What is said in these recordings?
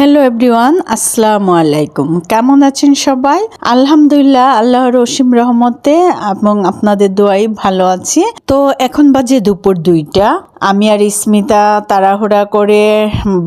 Hello everyone আসসালামু আলাইকুম কেমন আছেন সবাই? আলহামদুলিল্লাহ, আল্লাহর রসিম রহমতে এবং আপনাদের দোয়াই ভালো আছি। তো এখন বাজে দুপুর দুইটা। আমি আর স্মিতা তাড়াহুড়া করে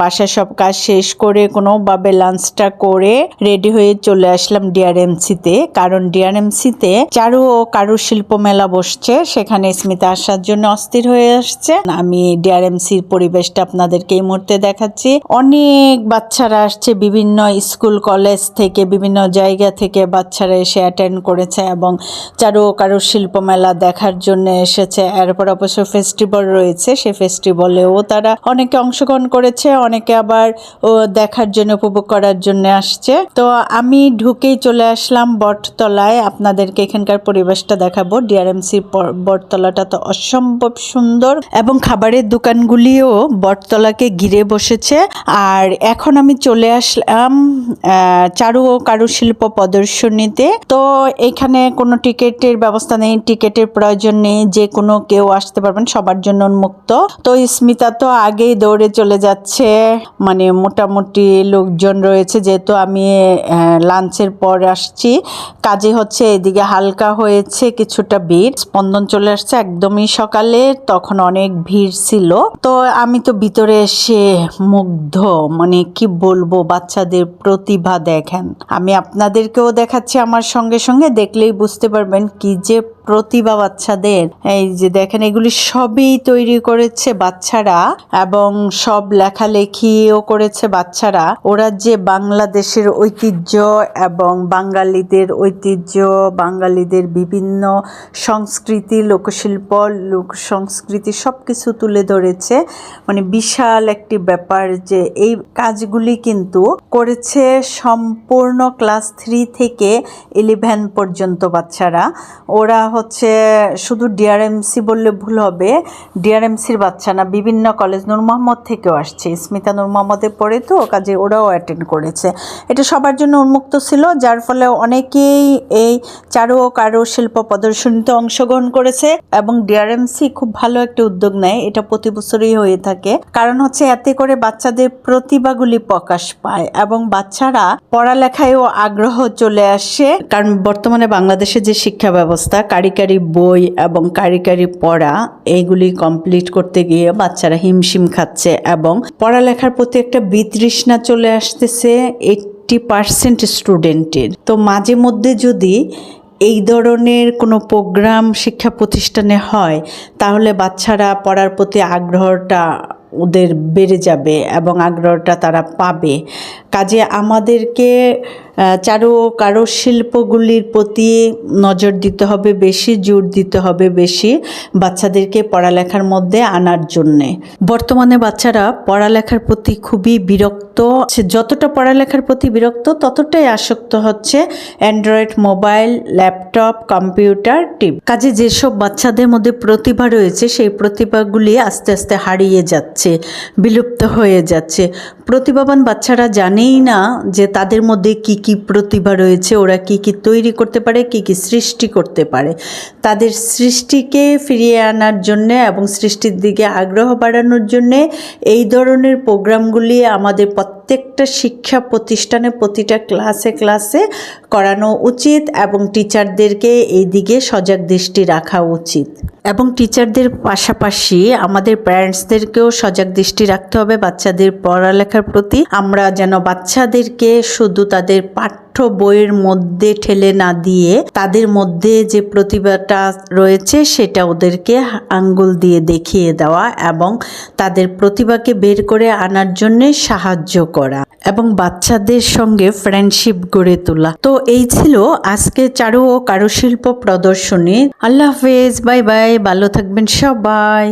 বাসার সব কাজ শেষ করে কোনোভাবে লাঞ্চটা করে রেডি হয়ে চলে আসলাম ডিআরএমসিতে কারণ ডিআরএমসিতে চারু ও কারুশিল্প মেলা বসছে, সেখানে স্মিতা আসার জন্য অস্থির হয়ে আসছে। আমি ডিআরএমসির পরিবেশটা আপনাদেরকে এই মুহূর্তে দেখাচ্ছি। অনেক বাচ্চারা আসছে বিভিন্ন স্কুল, কলেজ থেকে, বিভিন্ন জায়গা থেকে বাচ্চারা এসে অ্যাটেন্ড করেছে এবং চারু ও কারুশিল্প মেলা দেখার জন্য এসেছে। এরপর অবশ্য ফেস্টিভ্যাল রয়েছে, সেই ফেস্টিভ্যালেও তারা অনেকে অংশগ্রহণ করেছে, অনেকে আবার, ও, দেখার জন্য, উপভোগ করার জন্য আসছে। তো আমি ঢুকেই চলে আসলাম বটতলায়। আপনাদেরকে এখানকার পরিবেশটা দেখাবো। ডিআরএমসি বটতলাটা তো অসম্ভব সুন্দর এবং খাবারের দোকানগুলিও বটতলাকে ঘিরে বসেছে। আর এখন আমি চলে আসলাম চারু ও কারুশিল্প প্রদর্শনীতে। তো এখানে কোনো টিকিটের ব্যবস্থা নেই, টিকিটের প্রয়োজন নেই, যে কোনো কেউ আসতে পারবেন, সবার জন্য উন্মুক্ত। তো স্মিতা তো আগেই দৌড়ে চলে যাচ্ছে মানে মোটামুটি লোকজন রয়েছে, যেহেতু আমি লাঞ্চের পর আসছি। কাজে হচ্ছে এদিকে হালকা হয়েছে কিছুটা ভিড়, স্পন্দন চলে আসছে একদমই সকালে, তখন অনেক ভিড় ছিল। তো আমি তো ভিতরে এসে মুগ্ধ মানে কি বলব, বাচ্চাদের প্রতিভা দেখেন। আমি আপনাদেরকেও দেখাচ্ছি আমার সঙ্গে সঙ্গে, দেখলেই বুঝতে পারবেন কি যে প্রতিভা বাচ্চাদের। এই যে দেখেন, এগুলি সবই তৈরি করেছে বাচ্চারা এবং সব লেখালেখিও করেছে বাচ্চারা। ওরা যে বাংলাদেশের ঐতিহ্য এবং বাঙালিদের ঐতিহ্য, বাঙালিদের বিভিন্ন সংস্কৃতি, লোকশিল্প লোক সংস্কৃতি সব কিছু তুলে ধরেছে। মানে বিশাল একটি ব্যাপার যে এই কাজগুলি কিন্তু করেছে সম্পূর্ণ ক্লাস থ্রি থেকে ইলেভেন পর্যন্ত বাচ্চারা। ওরা হচ্ছে শুধু ডিআরএমসি বললে ভুল হবে। ডিআরএমসির বাচ্চা না, বিভিন্ন কলেজ নূর মোহাম্মদ থেকেও আসছে। স্মিতা নূর মোহাম্মদে পড়ে তো, কাজে ওরাও অ্যাটেন্ড করেছে। এটা সবার জন্য উন্মুক্ত ছিল, যার ফলে অনেকেই এই চারু ও কারু শিল্প প্রদর্শনীতে অংশগ্রহণ করেছে এবং ডিআরএমসি খুব ভালো একটা উদ্যোগ নেয়। এটা প্রতি বছরই হয়ে থাকে। কারণ হচ্ছে এতে করে বাচ্চাদের প্রতিভাগুলি প্রকাশ পায় এবং বাচ্চারা পড়ালেখায়ও আগ্রহ চলে আসে। কারণ বর্তমানে বাংলাদেশের যে শিক্ষা ব্যবস্থা কারিগরি বই এবং কারিগরি পড়া, এইগুলি কমপ্লিট করতে গিয়ে বাচ্চারা হিমশিম খাচ্ছে এবং পড়ালেখার প্রতি একটা বিতৃষ্ণা চলে আসতেছে এইটটি পার্সেন্ট স্টুডেন্টের। তো মাঝে মধ্যে যদি এই ধরনের কোনো প্রোগ্রাম শিক্ষা প্রতিষ্ঠানে হয়, তাহলে বাচ্চারা পড়ার প্রতি আগ্রহটা ওদের বেড়ে যাবে এবং আগ্রহটা তারা পাবে। কাজে আমাদেরকে চারু ও কারুশিল্পগুলির প্রতি নজর দিতে হবে বেশি, জোর দিতে হবে বেশি বাচ্চাদেরকে পড়ালেখার মধ্যে আনার জন্যে। বর্তমানে বাচ্চারা পড়ালেখার প্রতি খুবই বিরক্ত যতটা পড়ালেখার প্রতি বিরক্ত, ততটাই আসক্ত হচ্ছে অ্যান্ড্রয়েড মোবাইল, ল্যাপটপ, কম্পিউটার টিপ কাজে যেসব বাচ্চাদের মধ্যে প্রতিভা রয়েছে, সেই প্রতিভাগুলি আস্তে আস্তে হারিয়ে যাচ্ছে, বিলুপ্ত হয়ে যাচ্ছে। প্রতিভাবান বাচ্চারা জানেই না যে তাদের মধ্যে কি কি প্রতিভা রয়েছে, ওরা কি কি তৈরি করতে পারে, কি কি সৃষ্টি করতে পারে। তাদের সৃষ্টিকে ফিরিয়ে আনার জন্যে এবং সৃষ্টির দিকে আগ্রহ বাড়ানোর জন্যে এই ধরনের প্রোগ্রামগুলি আমাদের প্রত্যেকটা শিক্ষা প্রতিষ্ঠানে, প্রতিটা ক্লাসে ক্লাসে করানো উচিত এবং টিচারদেরকে এই দিকে সজাগ দৃষ্টি রাখা উচিত। এবং টিচারদের পাশাপাশি আমাদের প্যারেন্টসদেরকেও সজাগ দৃষ্টি রাখতে হবে বাচ্চাদের পড়ালেখার প্রতি। আমরা যেন বাচ্চাদেরকে শুধু তাদের পাঠ্য বইয়ের মধ্যে ঠেলে না দিয়ে তাদের মধ্যে যে প্রতিভাটা রয়েছে সেটা ওদেরকে আঙ্গুল দিয়ে দেখিয়ে দেওয়া এবং তাদের প্রতিভাকে বের করে আনার জন্য সাহায্য করা এবং বাচ্চাদের সঙ্গে ফ্রেন্ডশিপ গড়ে তোলা। তো এই ছিল আজকে চারু ও কারুশিল্প প্রদর্শনী। আল্লাহ হাফেজ, বাই বাই। বাই ভালো থাকবেন সবাই।